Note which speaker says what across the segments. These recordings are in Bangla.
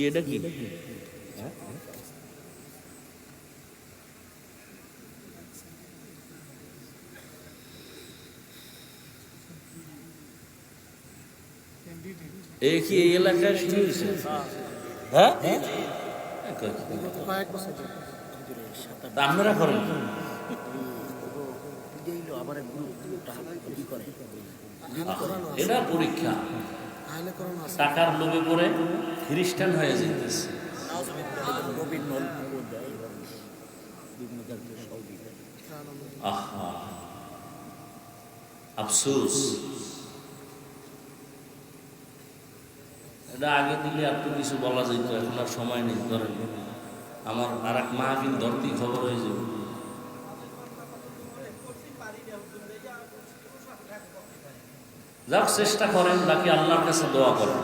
Speaker 1: কি এটা কি? এই এলাকায় শুরু হয়েছে? হ্যাঁ। তা আপনারা করেন। এটা পরীক্ষা। টাকার লোভে পড়ে খ্রিস্টান হয়ে যেতেছে আহা, আফসোস। এটা আগে দিলে আর তো কিছু বলা যেত এখন আর সময় নেই, ধরেন। আমার আর এক মাহফিল ধরতেই খবর হয়ে যাবে। যাক চেষ্টা করেন বাকি আল্লাহর কাছে দোয়া করেন।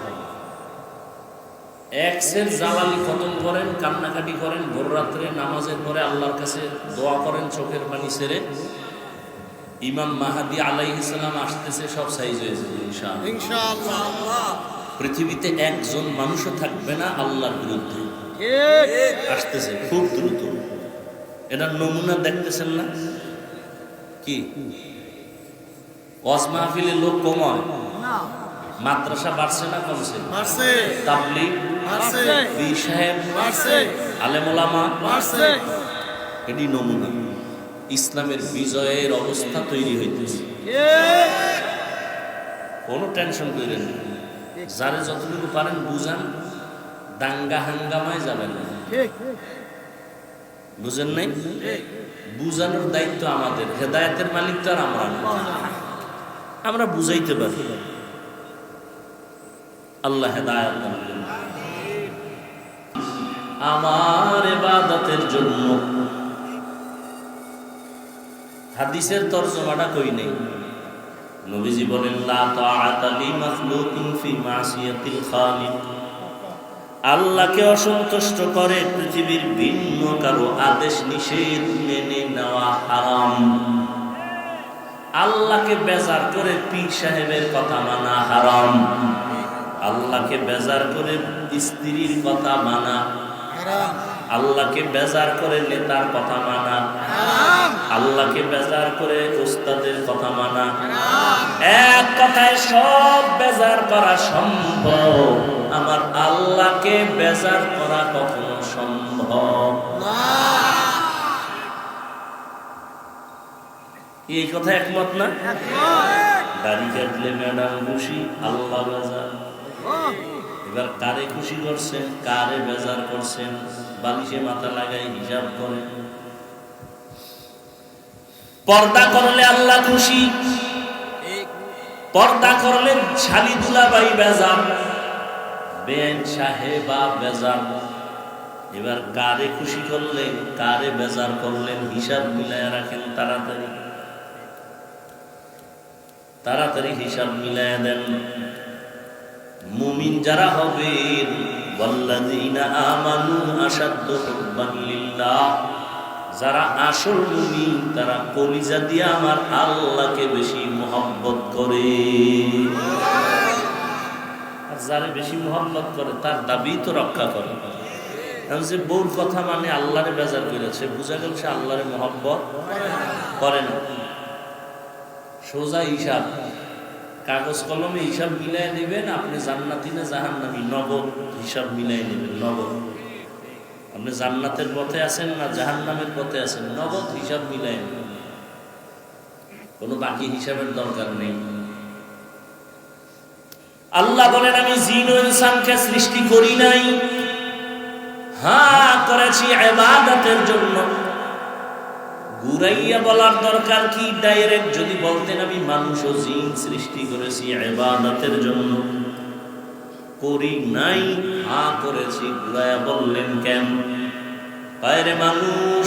Speaker 1: এক্সের জালালি খতম করেন কান্নাকাটি করেন ভোর রাত্রে নামাজের পরে আল্লাহর কাছে দোয়া করেন চোখের পানি ছেড়ে ইমাম মাহাদি আলাইহিসাল্লাম আসতেছে সব সাইজ হয়ে ইনশাআল্লাহ। পৃথিবীতে একজন মানুষও থাকবে না আল্লাহর বিরুদ্ধে। আসতেছে খুব দ্রুত। এটার নমুনা দেখতেছেন না? কি? ওয়াজ মাহফিলে লোক কমায়
Speaker 2: না।
Speaker 1: মাদ্রাসা বাড়ছে না কমছে? তাবলিগ? পীর সাহেব? আলেমোলামা এটি নমুনা। ইসলামের বিজয়ের অবস্থা তৈরি হইতেছে। কোনো টেনশন করেন না। যারে যতটুকু পারেন বুঝান। দাঙ্গা হাঙ্গামায় যাবেন না।
Speaker 2: ঠিক।
Speaker 1: বুঝেন নাই? বুঝানোর দায়িত্ব আমাদের। হেদায়তের মালিক তো আর আমরা না। আমরা বুঝাইতে পারি। আল্লাহ হেদায়ত আমার এবাদতের জন্য হাদিসের তর্জমাটা কই নেই? নবীজি বলেন, লা তাআতা লি মাখলুকিন ফি মাসিয়াতিল খালিক। আল্লাহকে অসন্তুষ্ট করে পৃথিবীর ভিন্ন কারও আদেশ নিষেধ মেনে নেওয়া হারাম। আল্লাহকে বেজার করে পীর সাহেবের কথা মানা হারাম। আল্লাহকে বেজার করে স্ত্রীর কথা মানা আল্লাহকে বেজার করে নেতার কথা মানা আল্লাহকে বেজার করে উস্তাদের কথা মানা এক কথায় সব বেজার করা সম্ভব। আমার আল্লাহকে বেজার করা কখনো সম্ভব এই কথা একমত না? দাড়ি কাটলে ম্যাডাম খুশি, আল্লাহ বেজার। এবার কারে খুশি করছেন, কারে বেজার করছেন, বালিশে মাথা লাগাই হিসাব করেন পর্দা করলে আল্লাহ খুশি, পর্দা করলে ছালি দুলাবাই বেজার। বেন সাহেবা বেজার। এবার কারে খুশি করলেন, কারে বেজার করলেন, হিসাব মিলায় রাখেন তাড়াতাড়ি। তাড়াতাড়ি হিসাব মিলায় দেন। মুমিন যারা লিল্লাহ, যারা আসল মুমিন, তারা কলিজা দিয়ে আমার আল্লাহকে বেশি মোহাব্বত করে। আর যারা বেশি মোহাব্বত করে, তার দাবি তো রক্ষা করে। যে বউর কথা মানে আল্লাহরে বেজার করেছে বোঝা গেল সে আল্লাহরে মোহাব্বত করে না। সোজা হিসাব। কাগজ কলমে হিসাব মিলাই নেবেন, আপনি জান্নাতি না জাহান্নামি? নগদ হিসাব মিলাই নেবেন, নগদ। আপনি জান্নাতের পথে আছেন না জাহান্নামের পথে আছেন? নগদ হিসাব মিলাই নেবেন। কোনো বাকি হিসাবের দরকার নেই। আল্লাহ বলেন, আমি জিন ইনসানকে সৃষ্টি করি নাই। হ্যাঁ করেছি ইবাদতের জন্য। ঘুরাইয়া বলার দরকার কি? ডাইরেক্ট যদি বলতেন আমি মানুষ ও জিন সৃষ্টি করেছি ইবাদতের জন্য। করি নাই, হা করেছি, ঘুরাইয়া বললেন কেন? বাইরে মানুষ,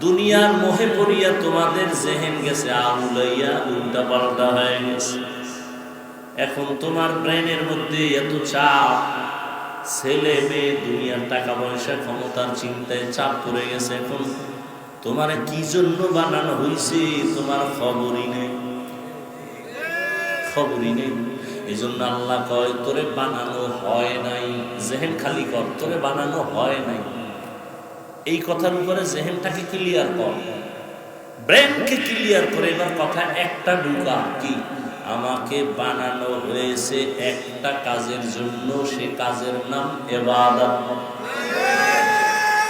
Speaker 1: দুনিয়ার মোহে পড়িয়া তোমাদের জেহেন গেছে আউলাইয়া উল্টা পাল্টা হয়ে গেছে। এখন তোমার ব্রেনের মধ্যে এত চাপ, ছেলে মেয়ে দুনিয়ার টাকা পয়সা ক্ষমতার চিন্তায় চাপ পড়ে গেছে এখন। তোমার কি জন্য বানানো হয়েছে তোমার খবরই নেই। খবরই নেই। এই জন্য আল্লাহ কয়, তোরে বানানো হয় নাই। জেহেন খালি কর, তোরে বানানো হয় নাই। এই কথার উপরে জেহেনটাকে ক্লিয়ার কর। ব্রেনকে ক্লিয়ার করে। এবার কথা একটা ঢুকা কি? আমাকে বানানো হয়েছে একটা কাজের জন্য, সে কাজের নাম এবাদত।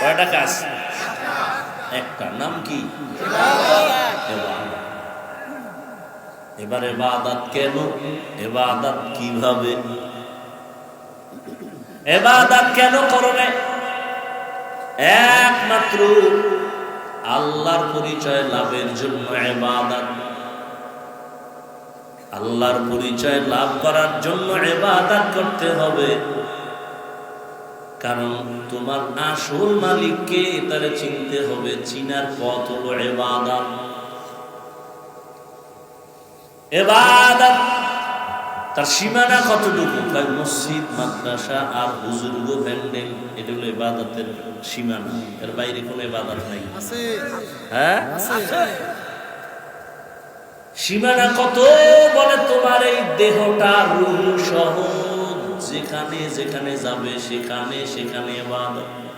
Speaker 1: কয়টা কাজ? একটা নাম কি? এবার। এবাদত কেন? এবাদত কীভাবে? এবাদত কেন করবে একমাত্র আল্লাহর পরিচয় লাভের জন্য এবাদত। আল্লাহর পরিচয় লাভ করার জন্য এবাদত করতে হবে। কারণ তোমার আসল মালিককে তারা চিনতে হবে চিনার পথ হলো এবাদত এবাদত তার সীমানা কতটুকু? তাই মসজিদ মাদ্রাসা আর বুজুর্গ প্যান্ডেল এটা হলো এবাদতের সীমানা। এর বাইরে কোনো এবাদত নাই। হ্যাঁ? সীমানা কত বলে তোমার এই দেহটা রুহ সহ? যেখানে যেখানে যাবে সেখানে সেখানে এবাদত।